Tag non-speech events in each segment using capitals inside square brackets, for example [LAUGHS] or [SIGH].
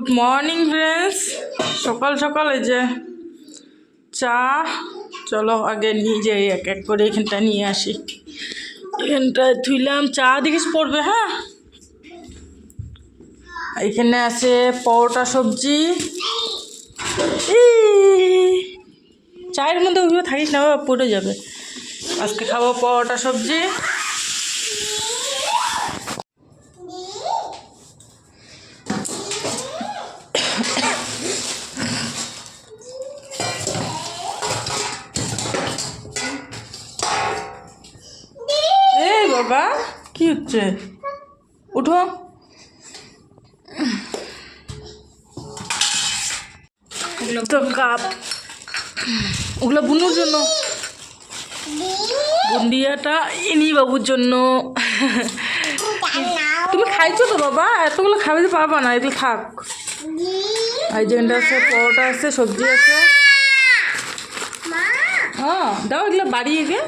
Good morning friends সকাল সকাল এই যে চা। চলো আগে নিয়ে যাই এক এক করে এখানটা নিয়ে আসি। এখানটায় থুইলাম চা দেখিস পড়বে হ্যাঁ? এখানে আছে পরোটা সবজি। চায়ের মধ্যে ওইভাবে থাকিস না পড়ে যাবে। আজকে খাব পরোটা সবজি। বাবা কি হচ্ছে? উঠো ওগুলো তো কাপ। ওগুলো বুনুর জন্য। বুন্দিয়াটা ইনি বাবুর জন্য। তুমি খাইছো তো বাবা? এতগুলো খাবে পারবা না এগুলো থাক যে আছে পরোটা আছে সবজি আছে। হ্যাঁ দাও এগুলো বাড়িয়ে গে।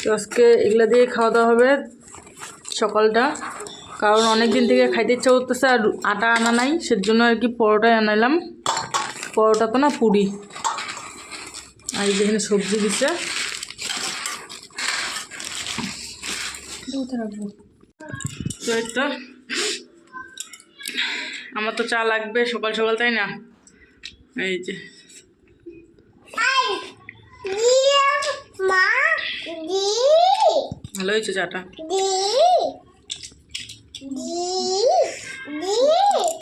তো আজকে এগুলো দিয়ে খাওয়া দাওয়া হবে সকালটা। কারণ অনেক দিন থেকে খাইতে ইচ্ছা করতেছে আর আটা আনা নাই সেজন্য আর কি পরোটাই আনাইলাম। পরোটা তো না পুরি। আর যেখানে সবজি দিচ্ছে তো। আমার তো চা লাগবে সকাল সকাল তাই না? এই যে মা দি ভালো হয়েছে চাটা দি দি দি দি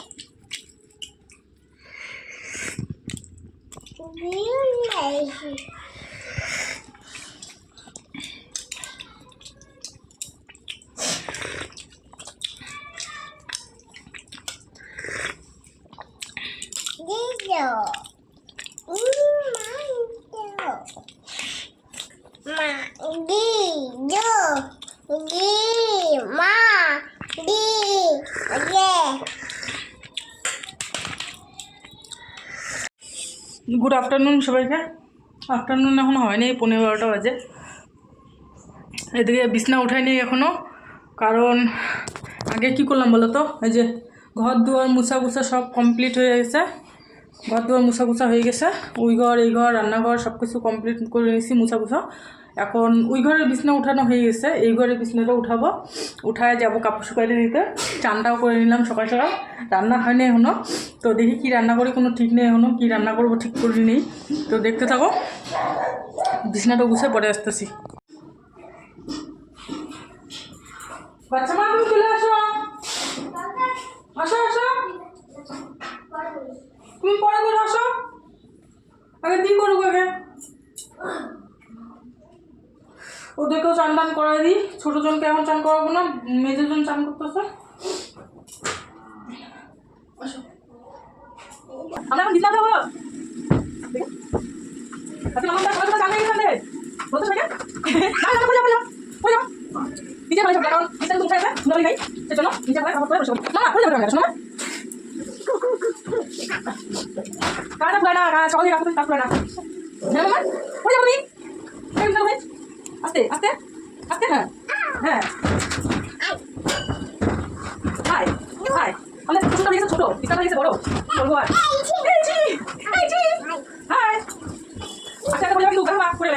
Dido. Ma, di, do, di, ma, di, ye. Good afternoon সবাইকে। আফটারনুন এখন হয়নি পনেরো বারোটা বাজে। এদিকে বিছনা উঠাইনি এখনও কারণ আগে কি করলাম বলো তো এই যে ঘর দুয়ার মুছা গুছা সব কমপ্লিট হয়ে গেছে। ঘর দুয়ার মুছা গুছা হয়ে গেছে। ওই ঘর, এই ঘর, রান্নাঘর সব কিছু কমপ্লিট করে নিয়েছি মুছা গুছা এখন ওই ঘরের বিছনা উঠানো হয়ে গেছে। এই ঘরের বিছনাটা উঠাবো। উঠায় যাব কাপড় শুকাইতে দিতে। চানটাও করে নিলাম সকাল সকাল। রান্না হয়নি এখনও তো দেখি কি রান্না করি, কোনো ঠিক নেই এখনও কি রান্না করব ঠিক করি নেই। তো দেখতে থাকো। বিছনাটা গুছে পরে আসতেছি। বাচ্চা মা চলে আসো। আসো আসো। তুমি পরে করে আসো। আগে দি করুক আগে ওদেরকেও চান টান করাই দিই। ছোটো জনকে এখন চান করাবো না মেজর জন চান করতেছে। আমরা এখন খাব আচ্ছা না না, বলে নিচে কারণ নিচে যাবে শোনো কাটা পুরা না কাটা সকালে কাটা পুরা না না মামা বলে যাবে তুমি এই যাবে আস্তে আস্তে আস্তে হ্যাঁ হ্যাঁ হাই হাই আমাদের ছোট হয়েছে ছোট। পিতা হয়েছে বড়। বলব আর। হাই আচ্ছা বলে যাবে উঠা করে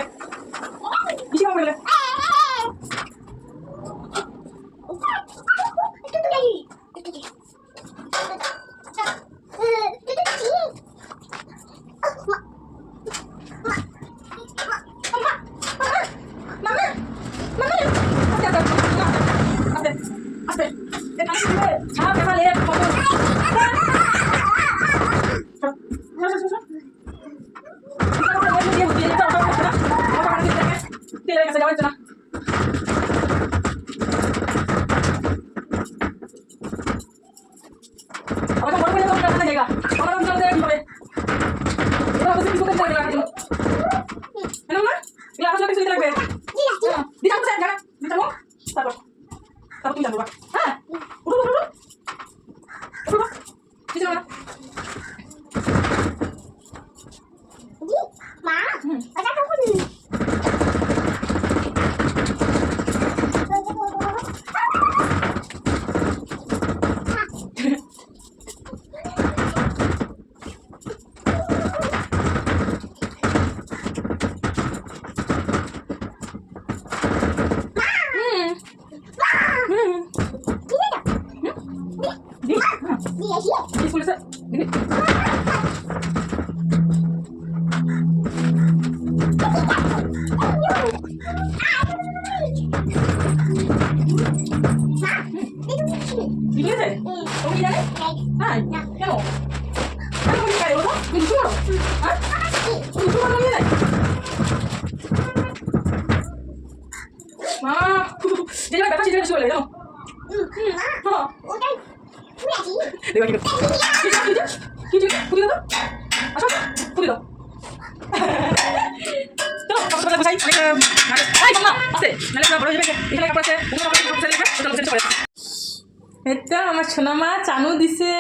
এটা আমার সোনা মা চানু দিছে,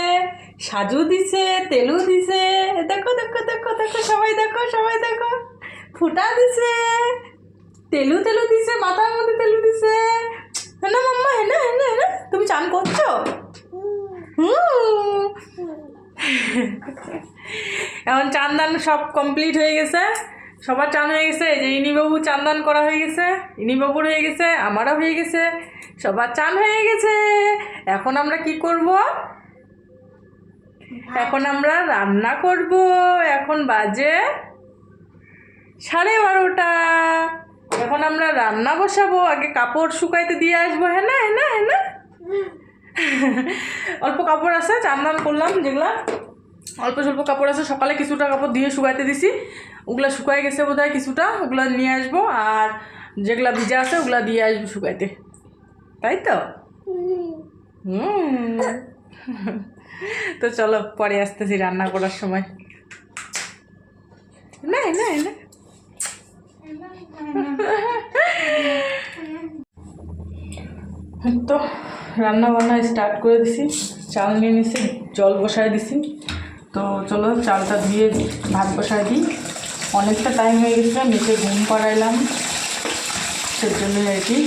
সাজু দিছে, তেলু দিছে। দেখো দেখো দেখো দেখো, সবাই দেখো সবাই দেখো। ফুটা দিছে, তেলু তেলু দিছে, মাথার মধ্যে তেলু দিছে। হ্যাঁ না মাম্মা হ্যাঁ না হ্যাঁ না হ্যাঁ না। তুমি চান করছ? এখন চান্দান সব কমপ্লিট হয়ে গেছে। সবার চান হয়ে গেছে যে ইনিবাবু চান্দান করা হয়ে গেছে, ইনিবাবুর হয়ে গেছে, আমারও হয়ে গেছে, সবার চান হয়ে গেছে। এখন আমরা কি করব? এখন আমরা রান্না করব। এখন বাজে সাড়ে বারোটা। এখন আমরা রান্না বসাবো, আগে কাপড় শুকাইতে দিয়ে আসব হ্যাঁ না হ্যাঁ না হ্যাঁ না? অল্প কাপড় আছে চান্দান করলাম যেগুলা। অল্প স্বল্প কাপড় আছে, সকালে কিছুটা কাপড় দিয়ে শুকাইতে দিছি। ওগুলা শুকাই গেছে বোধ হয় কিছুটা, ওগুলা নিয়ে আসব, আর যেগুলা ভিজা আছে, ওগুলা দিয়ে আসব শুকাইতে। তাই তো? তো চলো, পরে আসতেছি রান্না করার সময়। না না না। তো রান্না বান্না স্টার্ট করে দিছি। চাল নিয়ে নিছি, জল বসায় দিছি। তো চলো চালটা ধুয়ে ভাত বসায় দিই। অনেকটা টাইম হয়ে গেছে মেয়েকে ঘুম পাড়াইলাম। সেজন্যই আর কি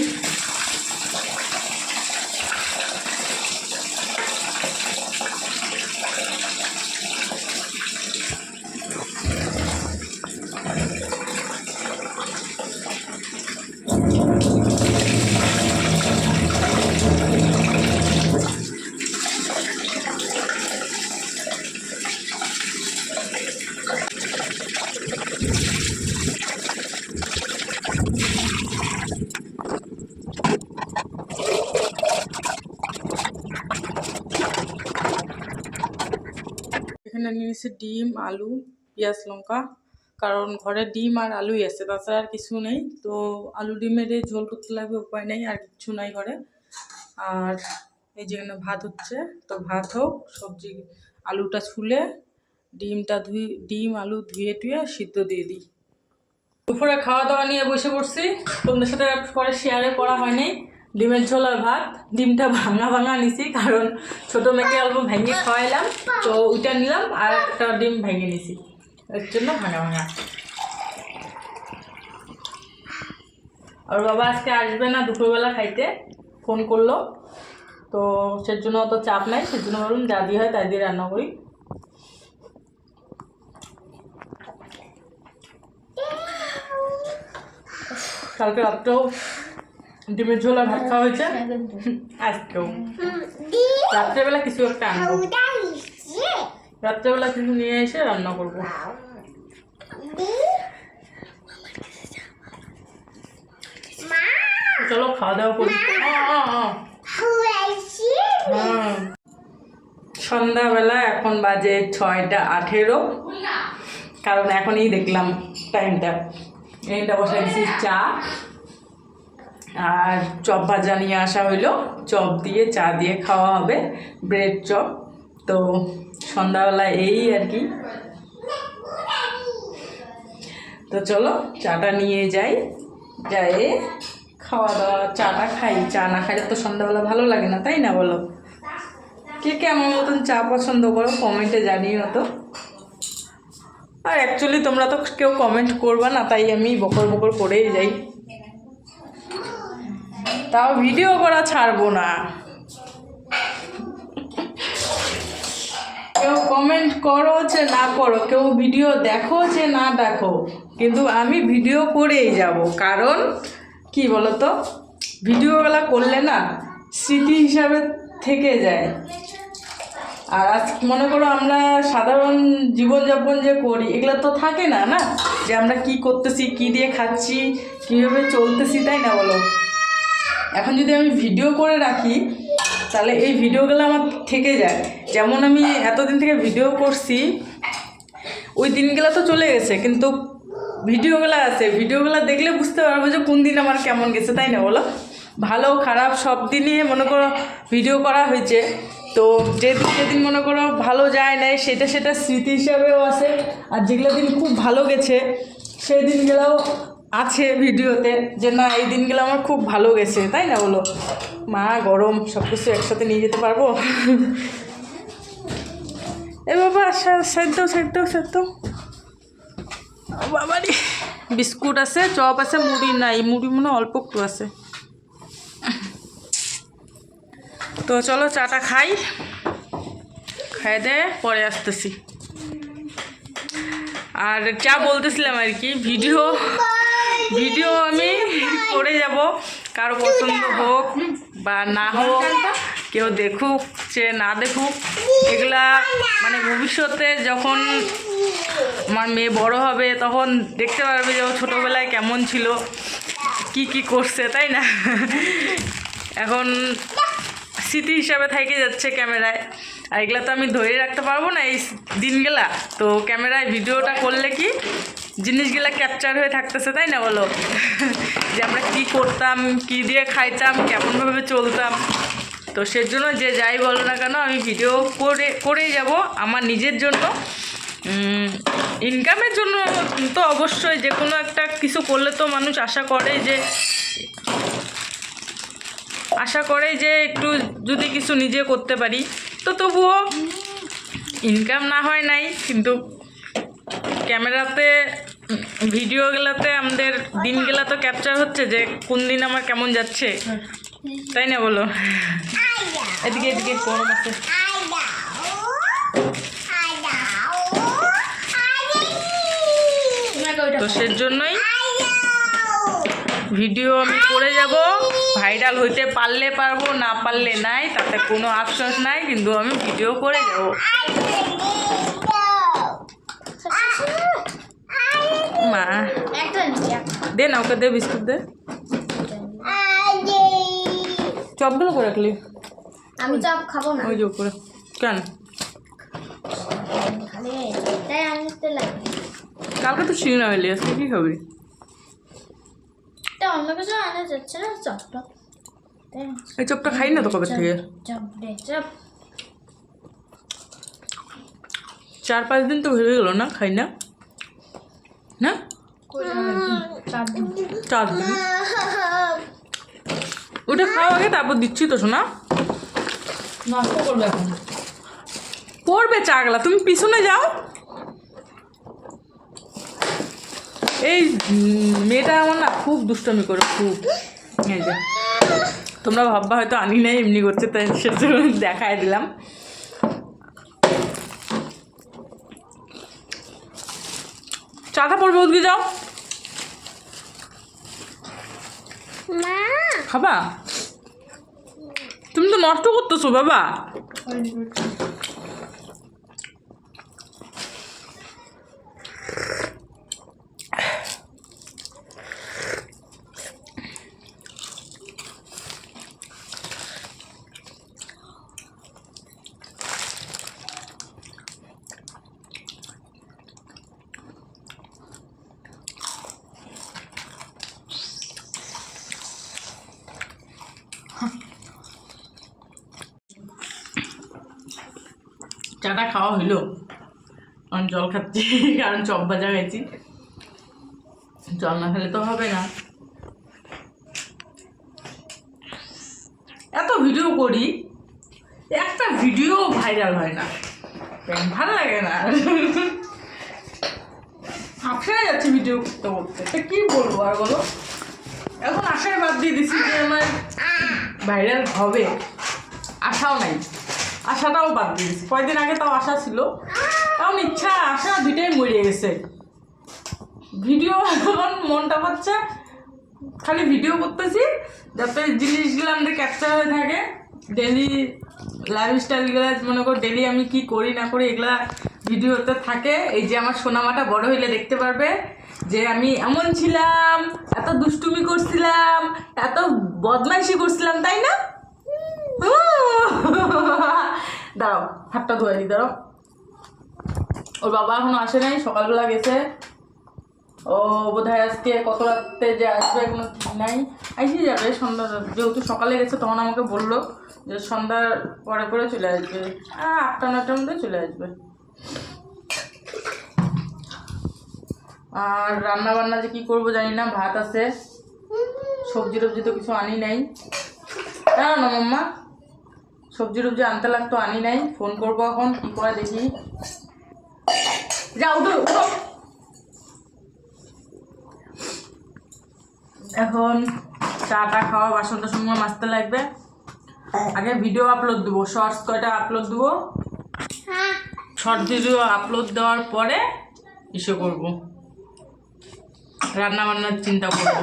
এখানে নিয়ে নিয়েছি ডিম, আলু, পেঁয়াজ, লঙ্কা। কারণ ঘরে ডিম আর আলুই আছে, তাছাড়া আর কিছু নেই। তো আলু ডিমের এই ঝোল করতে লাগবে, উপায় নেই, আর কিছু নাই ঘরে। আর এই যেখানে ভাত হচ্ছে, তো ভাত হোক, সবজি, আলুটা ছুলে ডিমটা ধুই, ডিম, আলু ধুয়ে টুয়ে সিদ্ধ দিয়ে দিই। দুপুরে খাওয়া দাওয়া নিয়ে বসে পড়ছি। তোমাদের সাথে পরে শেয়ারে করা হয়নি। ডিমের ঝোল আর ভাত, ডিমটা ভাঙা ভাঙা নিছি, কারণ ছোটো মেয়েকে অল্প ভেঙে খাওয়াইলাম। তো ওইটা নিলাম আর একটা ডিম ভেঙে নিছি। এর জন্য ভাঙা ভাঙা। আর বাবা আজকে আসবে না দুপুরবেলা খাইতে, ফোন করল। তো সেজন্য অত চাপ নাই সেজন্য বলুন যা দিয়ে হয়, তাই দিয়ে রান্না করি। কালকে রাত্রেও ডিমের ঝোল আর ভাত খাওয়া হয়েছে? আজকেও রাত্রেবেলা কিছু একটা আনব। রাত্রেবেলা কিছু নিয়ে এসে রান্না করব। চলো, খাওয়া দাওয়া করি। হ্যাঁ। সন্ধ্যাবেলা এখন বাজে ছয়টা আঠেরো। কারণ এখনই দেখলাম টাইমটা এইটা বসে দিচ্ছি চা। আর চপ ভাজা নিয়ে আসা হইল। চপ দিয়ে, চা দিয়ে খাওয়া হবে, ব্রেড চপ। তো সন্ধ্যাবেলা এই আর কি। তো চলো, চাটা নিয়ে যাই। যাই খাওয়া দাওয়া চাটা খাই। চা না খাইলে তো সন্ধ্যাবেলা ভালো লাগে না, তাই না বলো? কে কে আমার মতন চা পছন্দ করো কমেন্টে জানিও তো। আর অ্যাকচুয়ালি তোমরা তো কেউ কমেন্ট করবে না, তাই আমি বকর বকর করেই যাই। তাও ভিডিও করা ছাড়বো না। কেউ কমেন্ট করো যে না করো, কেউ ভিডিও দেখো যে না দেখো, কিন্তু আমি ভিডিও করেই যাব। কারণ, কি বলো তো ভিডিওগুলো করলে না, স্মৃতি হিসাবে থেকে যায়। আর আজ মনে করো আমরা সাধারণ জীবনযাপন যে করি, এগুলো তো থাকে না না? যে আমরা কি করতেছি, কি দিয়ে খাচ্ছি, কীভাবে চলতেছি, তাই না বলো? এখন যদি আমি ভিডিও করে রাখি, তাহলে এই ভিডিওগুলো আমার থেকে যায়। যেমন আমি এতদিন থেকে ভিডিও করছি, ওই দিনগুলো তো চলে গেছে, কিন্তু ভিডিওগুলো আছে। ভিডিওগুলো দেখলে বুঝতে পারব যে কোন দিন আমার কেমন গেছে, তাই না বলো? ভালো, খারাপ, সব দিনই মনে করো ভিডিও করা হয়েছে। তো যেদিন যেদিন মনে করো ভালো যায় নাই, সেটা সেটা স্মৃতি হিসাবেও আছে। আর যেগুলো দিন খুব ভালো গেছে, সেই দিনগুলোও আছে ভিডিওতে যে, না, এই দিনগুলো আমার খুব ভালো গেছে তাই না বলো? মা, গরম সব কিছু একসাথে নিয়ে যেতে পারব? এ বাবা সাইড দাও সাইড বাবারি, বিস্কুট আছে, চপ আছে, মুড়ি নাই, মুড়ি মনে অল্প একটু আছে। তো চলো চাটা খাই। খাই দে, পরে আসতেছি। আর যা বলতেছিলাম আর কি, ভিডিও ভিডিও আমি করে যাব, কারও পছন্দ হোক বা না হোক, কেউ দেখুক, সে না দেখুক, এগুলা মানে ভবিষ্যতে যখন আমার মেয়ে বড় হবে, তখন দেখতে পারবে যে ও ছোটোবেলায় কেমন ছিল, কি কি করছে, তাই না? এখন স্মৃতি হিসাবে থেকে যাচ্ছে ক্যামেরায়। আর এগুলা তো আমি ধরে রাখতে পারব না এই দিনগুলা। তো ক্যামেরায় ভিডিওটা করলে কি জিনিসগুলা ক্যাপচার হয়ে থাকতেছে, তাই না বলো? যে আমরা কি করতাম, কি দিয়ে খাইতাম, কেমনভাবে চলতাম। তো সেজন্য যে যাই বলো না কেন, আমি ভিডিও করে, করেই যাব আমার নিজের জন্য। ইনকামের জন্য তো অবশ্যই যে কোনো একটা কিছু করলে তো মানুষ আশা করে যে, আশা করে যে একটু যদি কিছু নিজে করতে পারি। তো তবুও ইনকাম না হয় নাই, কিন্তু ক্যামেরাতে, ভিডিওগুলোতে আমাদের দিনগুলো তো ক্যাপচার হচ্ছে যে কোন দিন আমার কেমন যাচ্ছে। তাই না বলো? এদিকে এদিকে, গরম আছে। তো সেজন্যই ভিডিও আমি করে যাব। ভাইরাল হইতে পারলে পারব, না পারলে নাই, তাতে কোনো আফসোস নাই, কিন্তু আমি ভিডিও করে যাব। মা। দে না ওকে দে বিস্কুট দে। চপগুলো করে রাখলি? আমি চপ খাব না। ওই যে উপরে। কেন? কালকে তো চিনি না হইলি আজকে কী খাবি? অন্য কিছু আনা যাচ্ছে না চপটা। এই চপটা খাই না তো কবে থেকে? Chop chop. চার পাঁচ দিন তো হয়ে গেল না খাই না। না? চার দিন ওটা খাওয়া আগে তারপর দিচ্ছি তো শোনা। নষ্ট করবে এখন। পড়বে চাগলা তুমি পিছনে যাও। এই মেয়েটা আমার না খুব দুষ্টমি করে খুব। এই যে তোমরা ভাববা হয়তো আনি নাই এমনি করছে তাই সেজন্য দেখায় দিলাম। চাটা পড়বে উদ্গি যাও। খাবা? তুমি তো নষ্ট করতেছো বাবা। চাটা খাওয়া হইল। কারণ জল খাচ্ছি, [LAUGHS] কারণ চপ ভাজা খাইছি। জল না খেলে তো হবে না। এত ভিডিও করি, একটা ভিডিও ভাইরাল হয় না। ভালো লাগে না। [LAUGHS] আশায় যাচ্ছে ভিডিও করতে করতে। তা কি বলব আর বলো? এখন আশায় বাদ দিয়ে দিছি যে আমার ভাইরাল হবে। আশাও নাই। আশাটাও বাদ দিয়ে দিছি কয়দিন আগে তাও আশা ছিল। কারণ ইচ্ছা আশা দুইটাই মরে গেছে। ভিডিও এখন মনটা করছে খালি ভিডিও করতেছি, যাতে জিনিসগুলো আমাদের ক্যাপচার হয়ে থাকে। ডেলি লাইফস্টাইলগুলো মনে করো ডেলি আমি কি করি, না করি, এগুলা ভিডিওতে থাকে। এই যে আমার সোনামাটা বড় হইলে দেখতে পারবে যে আমি এমন ছিলাম, এত দুষ্টুমি করছিলাম, এত বদমাইশি করছিলাম, তাই না? [LAUGHS] দাঁড়াও, হাতটা ধোয়া দিই, দাঁড়াও। ওর বাবা এখনও আসে নাই, সকালবেলা গেছে। ও বোধহয় আজকে কত রাত্রে যে আসবে এখনও ঠিক নাই। আইসি যাবে, সন্ধ্যা যেহেতু সকালে গেছে, তখন আমাকে বলল যে সন্ধ্যার পরে পরে চলে আসবে। আটটা নটার মধ্যে চলে আসবে। আর রান্না বান্না যে কী করব জানি না, ভাত আছে। সবজি টবজি তো কিছু আনি নাই। না, মাম্মা। সবজি টবজি আনতে লাগতো আনি নাই। ফোন করব এখন, কী করে দেখি। যা, উঠো এখন চাটা খাওয়া বাসন টাসন মাজতে লাগবে। আগে ভিডিও আপলোড দেবো শর্টস কয়টা আপলোড দেবো? শর্ট ভিডিও আপলোড দেওয়ার পরে ইসে করব। রান্না বান্নার চিন্তা করব।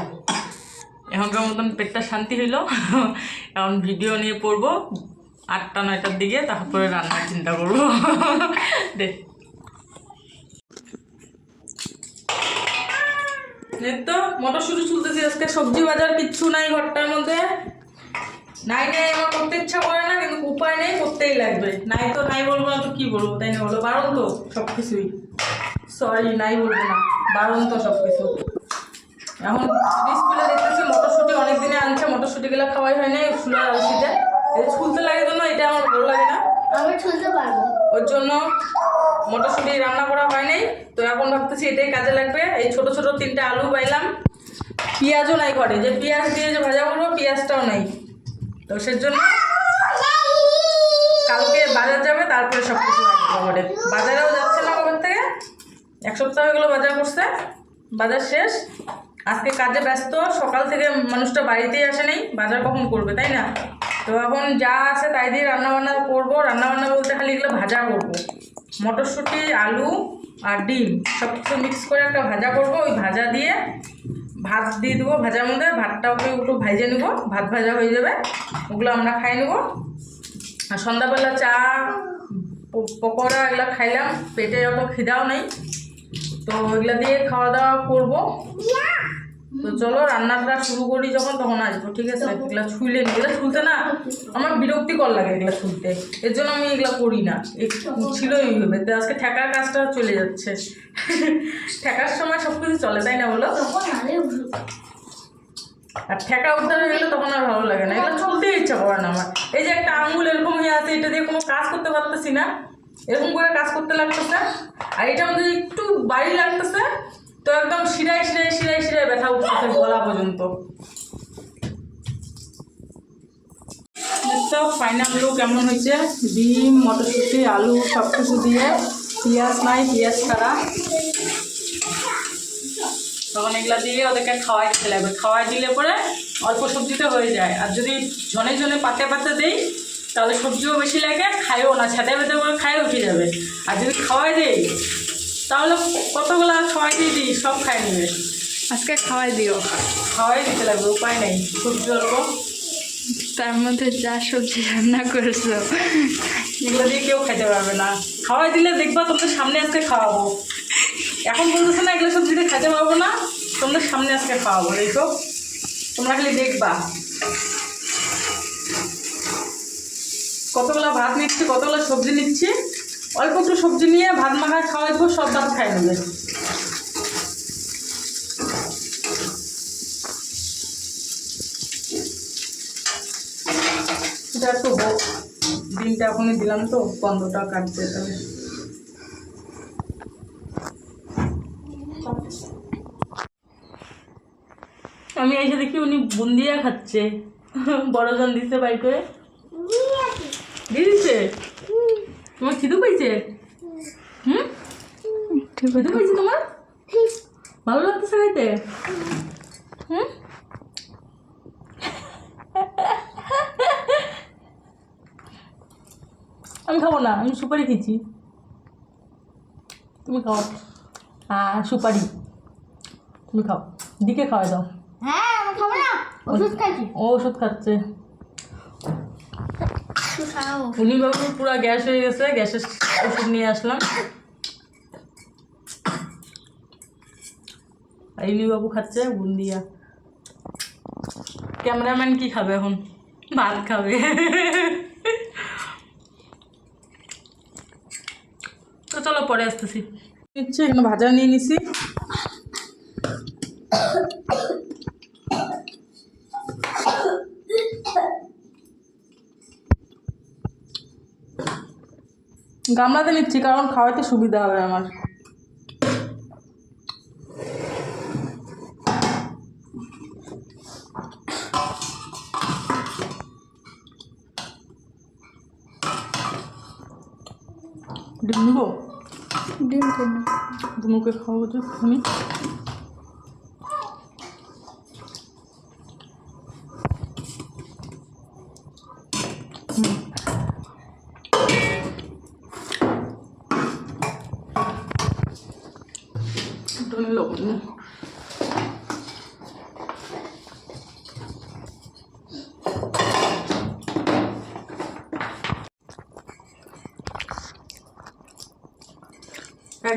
এখনকার মতন পেটটা শান্তি হইল। [LAUGHS] এখন ভিডিও নিয়ে পড়ব। আটটা নয়টার দিকে তারপরে রান্নার চিন্তা করব। দেখ তো, মটরশুঁটি চুলতেছি আজকে। সবজি বাজার কিচ্ছু নাই ঘরটার মধ্যে। নাই নাই, আমার করতে ইচ্ছা করে না, কিন্তু উপায় নেই, করতেই লাগবে। নাই তো, নাই বলব না তো কি বলব, তাই না বলো? বারণ তো সব কিছুই সরি নাই বলব না। বারণ তো সব কিছু এখন স্কুলে দেখতেছি মটরশুঁটি অনেক দিনে আনছে, মটরশুঁটিগুলো খাওয়াই হয় না ফুলের আলসিতে। এই ছুলতে লাগে জন্য এটা আমার ভালো লাগে না। আমি ছুলতে পারব। ওর জন্য মটরশুঁটি রান্না করা হয় নাই। তো এখন ভাবতেছি এটাই কাজে লাগবে। এই ছোট ছোট তিনটে আলু বাইলাম পেঁয়াজও নাই ঘরে। যে পেঁয়াজ দিয়ে যে ভাজা করব পেঁয়াজটাও নাই। তো সেজন্য কালকে বাজার যাবে তারপরে সব কিছু ঘরে। বাজারেও যাচ্ছে না কবে থেকে? এক সপ্তাহ হয়ে গেলো বাজার করছে। বাজার শেষ। আজকে কাজে ব্যস্ত। সকাল থেকে মানুষটা বাড়িতেই আসে নেই। বাজার কখন করবে তাই না? তো এখন যা আছে তাই দিয়ে রান্নাবান্না করব। রান্নাবান্না বলতে খালি এগুলো ভাজা করব। মটরশুঁটি, আলু আর ডিম সব কিছু মিক্স করে একটা ভাজা করব। ওই ভাজা দিয়ে ভাত দিয়ে দেবো। ভাজার মধ্যে ভাতটা ওকে একটু ভাজে নেব। ভাত ভাজা হয়ে যাবে। ওগুলো আমরা খাই নেব। আর সন্ধ্যাবেলা চা পকোড়া এগুলো খাইলাম। পেটে অত খিদাও নেই। তো এগুলো দিয়ে খাওয়া দাওয়া করব। তো চলো রান্নাটা শুরু করি যখন তখন আসব ঠিক আছে? এগুলো ছুইলে নি এগুলো ছুলতে না আমার বিরক্তিকর লাগে এগুলো ছুলতে এর জন্য আমি এগুলো করি না। ছিলই এইভাবে। তো আজকে ঠেকার কাজটা চলে যাচ্ছে। ঠেকার সময় সব কিছু চলে তাই না বলো? তখন আর ঠেকা উদ্ধার হয়ে গেলে তখন আর ভালো লাগে না। এগুলো চলতেই ইচ্ছা করে না আমার। এই যে একটা আঙুল এরকম হয়ে আছে এটা দিয়ে কোনো কাজ করতে পারতেছি না। এরকম করে কাজ করতে লাগতেছে। আর এটা আমাদের একটু বাড়ি লাগতেছে। তো একদম শিরায় শিরায় শিরায় শিরায় ব্যথা উঠতেছে গলা পর্যন্ত। তো ফাইনাল কেমন হয়েছে? ডিম, মটরশুঁটি, আলু সব কিছু দিয়ে পেঁয়াজ নাই, পেঁয়াজ ছাড়া। তখন এগুলো দিয়ে ওদেরকে খাওয়াই দিতে লাগবে। খাওয়াই দিলে পরে অল্প সবজিতে হয়ে যায়। আর যদি ঝনে ঝনে পাতে পাতে দেই, তাহলে সবজিও বেশি লাগে, খায়ও না। ছাদে বেঁধে করে খায় উঠে যাবে? আর যদি খাওয়াই দেই তাহলে কতগুলো খাওয়াই দিয়ে দিই? সব খাই নেবে। আজকে খাওয়াই দিও। খাওয়াই দিতে লাগবে উপায় নেই। সবজি অল্প তার মধ্যে যা সবজি রান্না করেছ। এগুলো দিয়ে কেউ খেতে পারবে না। খাওয়াই দিলে দেখবা তোমাদের সামনে আজকে খাওয়াবো। এখন বলতেছে না এগুলো সবজিতে খেতে পারব না। তোমাদের সামনে আজকে খাওয়াবো দেখো। তোমরা খালি দেখবা। কতগুলো ভাত নিচ্ছি কতগুলো সবজি নিচ্ছি। অল্প একটু সবজি নিয়ে ভাত মাখা খাওয়াই দেবো সব ভাত খাই নেবে। এটা একটু হোক ডিমটা এখনই দিলাম তো গন্ধটা কাটতে তাহলে আমি এসে দেখি উনি বুন্দিয়া খাচ্ছে বড়জন দিচ্ছে বাই করে। দিয়ে দিচ্ছে তোমার খিদু পাইছে হুম? খিদু পাইছে তোমার? ভালো লাগতেছে খাইতে হুম? আমি খাব না আমি সুপারি খেয়েছি। তুমি খাও। হ্যাঁ সুপারি। তুমি খাও। দিকে খাওয়াই দাও। হ্যাঁ খাব না। ওষুধ খাইছি। ও ওষুধ খাচ্ছে। বাবুর পুরো গ্যাস হয়ে গেছে, গ্যাসের ওষুধ নিয়ে আসলাম। বাবু খাচ্ছে, বুন্দিয়া। ক্যামেরাম্যান কি খাবে এখন? ভাত খাবে। তো চলো পরে আসতেছি। নিচ্ছি, এখানে ভাজা নিয়ে নিছি। গামলাতে নিচ্ছি কারণ খাওয়াতে সুবিধা হবে আমার। ডিম নিব? ডিম কেন? মুখে খাওয়াবো তো আমি একটুখানি লবণ নে।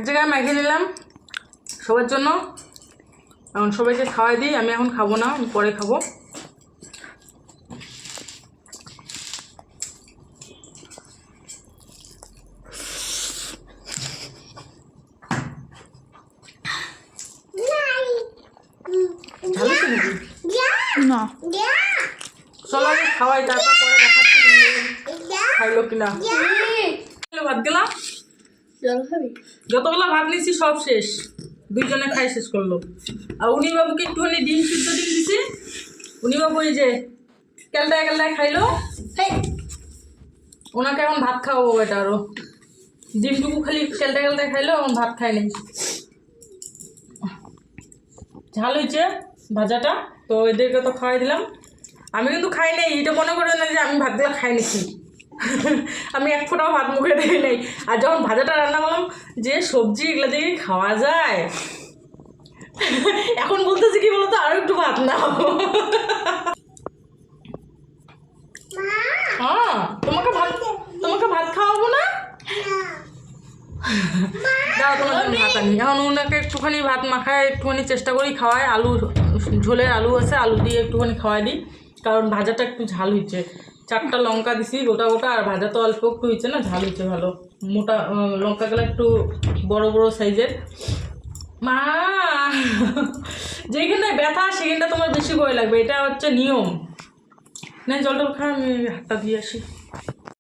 এক জায়গায় ম্যাগি নিলাম সবার জন্য। এখন সবাইকে খাওয়াই দিই আমি এখন খাব না আমি পরে খাব? না। চলো খাওয়াই তারপর পরে দেখাচ্ছি খাইলো কিনা। ভাত গেলাম। জল খাবি? যতগুলো ভাত নিয়েছি সব শেষ। দুইজনে খাই শেষ করল। আর উনি বাবুকে একটুখানি ডিম সিদ্ধ ডিম দিছি। উনি বাবু এই যে কেলটায় কেলটায় খাইলো। ওনাকে এখন ভাত খাওয়াবো এটা আরও। ডিমটুকু খালি কেলটা কেলটায় খাইলো এখন ভাত খাই নাই। ঝাল হয়েছে ভাজাটা তো এদেরকে তো খাওয়াই দিলাম। আমি কিন্তু খাই নাই এটা মনে করে না যে আমি ভাতগুলো খাই নিছি আমি এক ফোঁটাও ভাত মুখে দিই নাই। আর যখন ভাজাটা রান্না করলাম যে সবজি এগুলো দিয়ে খাওয়া যায়। এখন বলতেছি কি বলতো আরও একটু ভাত নাও। হ্যাঁ তোমাকে ভাত তোমাকে ভাত খাওয়াবো না? দাও তোমার জন্য ভাত আনি। এখন ওনাকে একটুখানি ভাত মাখায় একটুখানি চেষ্টা করি খাওয়াই আলু ঝোলের আলু আছে আলু দিয়ে একটুখানি খাওয়াই দিই। কারণ ভাজাটা একটু ঝাল হয়েছে। চারটা লঙ্কা দিছি, গোটা গোটা, আর ভাজা তো অল্প, একটু হয়েছে না, ঝাল হয়েছে, ভালো। মোটা লঙ্কাগুলো একটু বড় বড় সাইজের। মা! যেখানে ব্যথা, সেখানটা তোমার বেশি ভয় লাগবে, এটা হচ্ছে নিয়ম। না টল খা আমি হাতটা দিয়ে আসি।